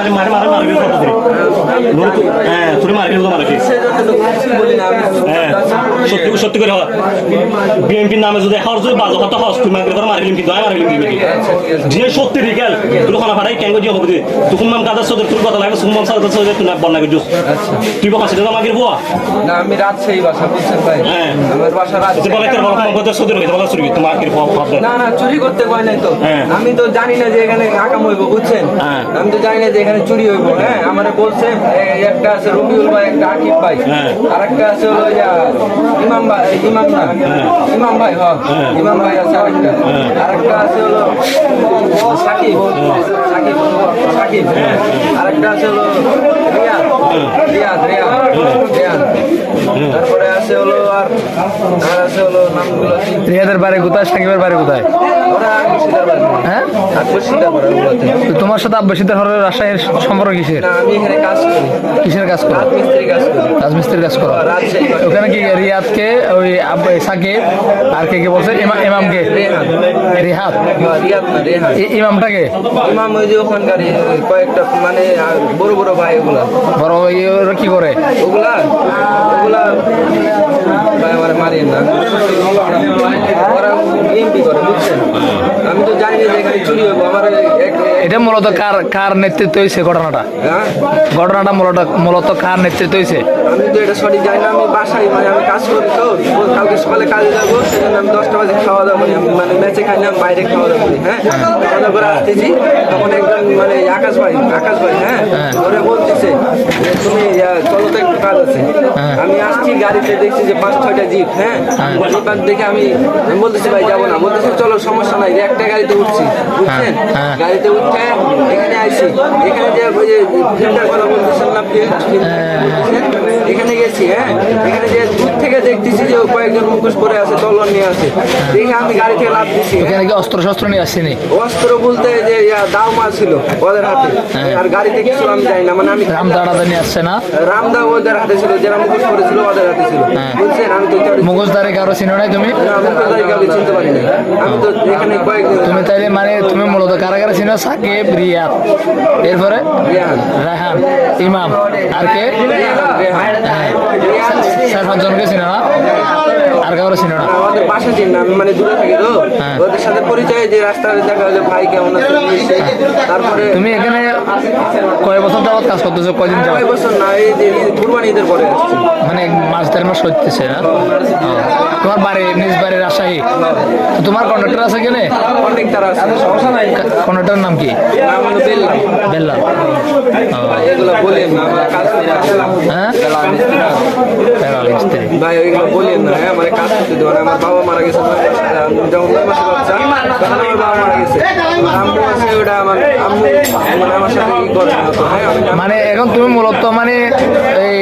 মারি মারি মারি মারি কত দিন হ্যাঁ তুমি আমি হ্যাঁ সত্যি সত্যি করে বিএনপির নামে যদি এখন যদি বাজে কথা হস তুমি মারি করে মারিলিম কিন্তু আমি মারিলিম কিন্তু যে সত্যি রিকেল তুই খানা ফাটাই কেন দিয়ে হবে তখন মাম কাদার সদর তুই কথা লাগে সুমন সাদার সদর তুই বন্যা করছিস তুই বকা সেটা আমাকে বুয়া? না আমি রাজশাহী বাসা বুঝছেন ভাই? হ্যাঁ। আমার বাসা যে বলে তোর রাজশাহী কথা সদর হইতে বলা শুরু তোমার কি খাওয়া খাওয়া না না চুরি করতে কয় নাই তো। আমি তো জানি না যে এখানে আকাম হইব বুঝছেন? হ্যাঁ। আমি তো জানি না যে এখানে চুরি হইব হ্যাঁ? আমার বলছে একটা আছে রবিউল ভাই একটা আকিব ভাই হ্যাঁ। আর একটা আছে হলো ইয়া, ইমাম ভাই ইমাম না ইমাম ভাই হ ইমাম ভাই আছে আরেকটা আরেকটা আছে হলো সাকিব সাকিব সাকিব আরেকটা আছে হলো রিয়াদ রিয়াদ রিয়াদ রিয়াদ তারপরে আছে হলো আর আর আছে হলো নামগুলো কি রিয়াদের বাড়ি কোথায়? হ্যাঁ? তোমার সাথে আব্বাসীদের হরের রাজশাহীর সম্পর্ক কিসের? কিসের কাজ করো? রাজমিস্ত্রির কাজ করো। ওখানে কি রিয়াদকে, ওই সাকিব, আর কে কে বলছে? ইমা- ইমামকে? ই- ইমামটাকে? ইমাম ওই যে ওখানকার কয়েকটা মানে বড় বড় ভাই ওগুলা বড় ওরা কি করে? ওগুলা ওগুলা আমার মারিয়ে না। ওরা এমপি করে বুঝছেন আমি তো জানি না যে এখানে চুরি হইব আমার এটা মূলত কার কার নেতৃত্ব হয়েছে ঘটনাটা? হ্যাঁ? ঘটনাটা মূলত মূলত কার নেতৃত্ব হয়েছে আমি তো এটা সঠিক জানি না আমি বাসায় মানে আমি কাজ করি তো। কালকে সকালে কাজে যাব সেজন্য আমি দশটা বাজে খাওয়া দাওয়া করি মানে ম্যাচে খাই না বাইরে খাওয়া দাওয়া করি হ্যাঁ? খাওয়া দাওয়া করে আসতেছি তখন একজন মানে আকাশ ভাই আকাশ ভাই হ্যাঁ। ওরা বলতেছে তুমি চলো তো একটু কাজ আছে। হ্যাঁ। আমি আসছি গাড়িতে দেখছি যে পাঁচ ছয়টা জিপ হ্যাঁ? জিপ আর দেখে আমি বলতেছি ভাই যাব না। বলতেছি চলো সমস্যা নাই একটা গাড়িতে উঠছি। বুঝছেন? হ্যাঁ। গাড়িতে উঠে এখানে আইছি। এখানে যে ওই যে ফিল্টার কথা বলতেছেন না ফিল্ড এখানে গেছি হ্যাঁ? এখানে যে দেখতেছি যে কয়েকজন মুখোশ পরে আছে তলোয়ার নিয়ে আছে। দেখে আমি গাড়ি থেকে লাভ দিছি। হ্যাঁ। কি অস্ত্র শস্ত্র নিয়ে আসছেনি অস্ত্র বলতে যে ইয়া, দাও মাল ছিল ওদের হাতে। আর গাড়িতে কিছু আমি যাই না মানে আমি রাম দাঁড়াতে নিয়ে আসছে না? রামদা ওদের হাতে ছিল যারা মুখোশ পরেছিল ওদের হাতে ছিল। হ্যাঁ। বুঝছেন আমি তো মুখোশধারে কারও চিনো নাই তুমি? না, মুখোশধারী কাউকে চিনতে পারি না আমি তো এখানে কয়েকদিন তুমি তাইলে মানে তুমি মূলত কারা কারা চিনো? সাকিব রিয়াদ। এরপরে? রায়হান ইমাম। আর কে? হ্যাঁ চার পাঁচজনকে চিনো না? আর কারও চিনো না। আমাদের বাসা চিন আমি মানে দূরে থাকি তো। হ্যাঁ। ওদের সাথে পরিচয় যে রাস্তায় দেখা হলো ভাই কেমন আছে? তারপরে তুমি এখানে কয় বছর যাবত কাজ করতেছো? কয়দিন যাবত কয়েক বছর না এই যে কুরবানি ঈদের পরে। মানে মাস দেড় মাস হইতেছে না? তোমার বাড়ি নিজ বাড়ি রাজশাহী? তো তোমার কন্ডাক্টর আছে কেনে অনেক তারা আছে। সমস্যা নাই। কন্ডাক্টরের নাম কি? নাম হলো বেল্লা বেল্লা এগুলো বলেন না আমার কাজ হ্যাঁ? বেলাল মিস্ত্রি। ভাই এগুলো বলেন না হ্যাঁ আমার কাজ করতে দেবেন আমার বাবা মারা গেছে যখন নয় মাসে বাচ্চা তখন আমার বাবা মারা গেছে। আম্মু আছে ওটা আমার আম্মু মানে আমার সাথে ই করে না তো। হ্যাঁ মানে এখন তুমি মূলত মানে এই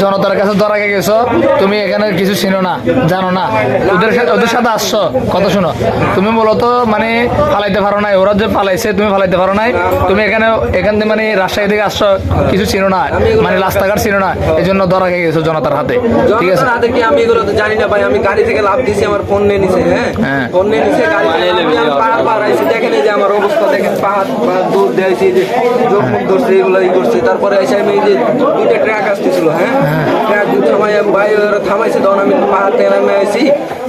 জনতার কাছে ধরা গেছো। তুমি এখানে কিছু চিনো না জানো না। ওদের সাথে ওদের সাথে আসছো কথা শোনো। তুমি মূলত মানে ফালাইতে পারো নাই। ওরা যে পালাইছে তুমি ফালাইতে পারো নাই। তুমি এখানে এখান থেকে মানে রাজশাহী থেকে আসছো কিছু চিনো না। মানে রাস্তাঘাট চিনো না। এই জন্য ধরা গেছো জনতার হাতে। ঠিক আছে? আমি এগুলো জানি না ভাই। আমি গাড়ি থেকে লাভ দিছি আমার ফোন নিয়ে নিছে হ্যাঁ? হ্যাঁ। ফোন নিয়ে নিছে গাড়ি লাফ আমি পাহাড় পাহাড় আইছি দেখেন এই যে আমার অবস্থা দেখেন পাহাড় পাহাড় দূর দিয়েছি যে চোখ মুখ ধরছে এগুলো ই করছে। তারপরে এসে আমি এই যে দুইটা ট্র্যাক আসতেছিল হ্যাঁ? ট্র্যাক থামাই ভাই ওরা থামাইছে তখন আমি পাহাড় থেকে নামে আইছি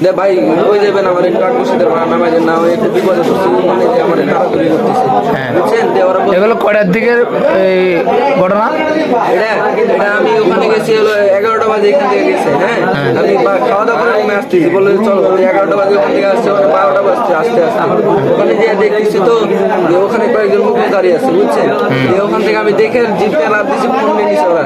যে ভাই ওই যাবেন আমার একটু আগ বসে দেবেন নামাই না ওই একটু বিপদে পড়ছে মানে যে আমার তাড়াতাড়ি করতেছে। হ্যাঁ। বুঝছেন? যে ওরা এগুলো কয়টার দিকের এই ঘটনা? এটা এটা আমি ওখানে গেছি হলো এগারোটা বাজে এখান থেকে গেছে হ্যাঁ? আমি খাওয়া দাওয়া করে রুমে আসতেছি বলে চলো এগারোটা বাজে ওখান থেকে আসছে ওখানে বারোটা বাজছে আসতে আসতে। ওখানে যে দেখতেছি তো ওখানে কয়েকজন মুখ দাঁড়িয়ে আছে বুঝছেন? ওখান থেকে আমি দেখে জিপে লাভ দিছি ফোন নিয়ে নিছে ওরা।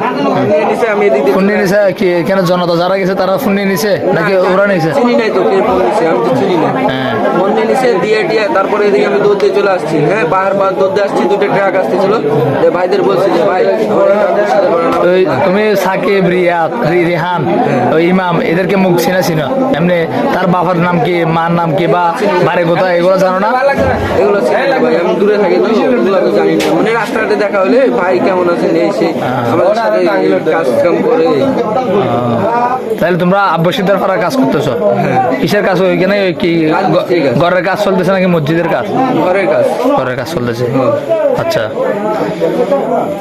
নিয়ে নিছে আমি এদিক ফোন নিয়ে নিছে কি এখানে জনতা যারা গেছে তারা ফোন নিয়ে নিছে নাকি ওরা নিছে? চিনি নাই তো কে ফোন নিছে আমি তো চিনি না। হ্যাঁ। ফোন নিয়ে নিছে দিয়ে দিয়ে তারপরে এদিকে আমি দৌড় দিয়ে চলে আসছি হ্যাঁ? পাহাড় পাহাড় দৌড় দিয়ে আসছি দুটো ট্রাক আসতেছিল। ভাইদের বলছি যে ভাই আমার তুমি সাকিব রিয়াদ রিহান ওই ইমাম এদেরকে মুখ চিনা চিনো এমনি তার বাবার নাম কি মার নাম কি বা বাড়ি কোথায় এগুলো জানো না? এগুলো দূরে থাকি তো জানি না। মানে রাস্তাঘাটে দেখা হলে ভাই কেমন সেই আমাদের সাথে কাজ কাম করে তাহলে তোমরা আব্বাসীদের কাজ করতেছো? কিসের কাজ ওইখানে ওই কি। ঘরের কাজ চলতেছে নাকি মসজিদের কাজ? ঘরের কাজ। ঘরের কাজ চলতেছে। আচ্ছা।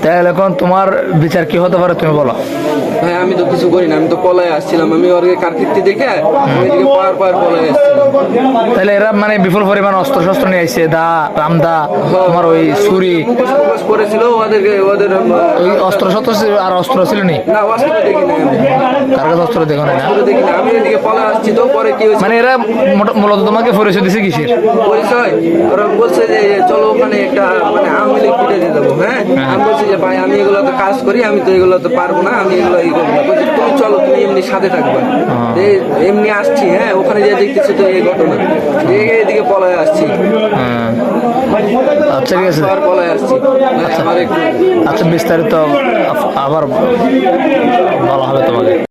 তাহলে এখন তোমার বিচার কি হতে পারে তুমি বলো। ভাই আমি তো কিছু করি না আমি তো পলায় আসছিলাম। আমি ওর কারকির্তি দেখে পার পার পলায় আসছিলাম। তাহলে এরা মানে বিপুল পরিমাণ অস্ত্র শস্ত্র নিয়ে আসছে দা রামদা তোমার ওই ছুরি। করেছিল ওদেরকে ওদের ওই অস্ত্র শস্ত্র আর অস্ত্র ছিল নি? না অস্ত্র দেখি না কার কাছে অস্ত্র দেখো না? দেখি না আমি এদিকে পলায় আসছি তো পরে কি হয়েছে? মানে এরা মূলত তোমাকে পরিচয় দিছে কিসের? পরিচয়? ওরা বলছে যে চলো ওখানে একটা মানে আওয়ামী দিয়ে দেবো হ্যাঁ? আমি বলছি যে ভাই আমি এগুলো তো কাজ করি আমি তো এগুলো তো পারব না আমি এগুলো ই করব না। বলছি তুমি চলো তুমি এমনি সাথে থাকবে। এই এমনি আসছি হ্যাঁ ওখানে যে দেখতেছি তো এই ঘটনা। এদিকে পলায় আসছি। হ্যাঁ। আচ্ছা ঠিক আছে। পলায় আসছি। একটু আচ্ছা বিস্তারিত আবার বলা হবে তোমাকে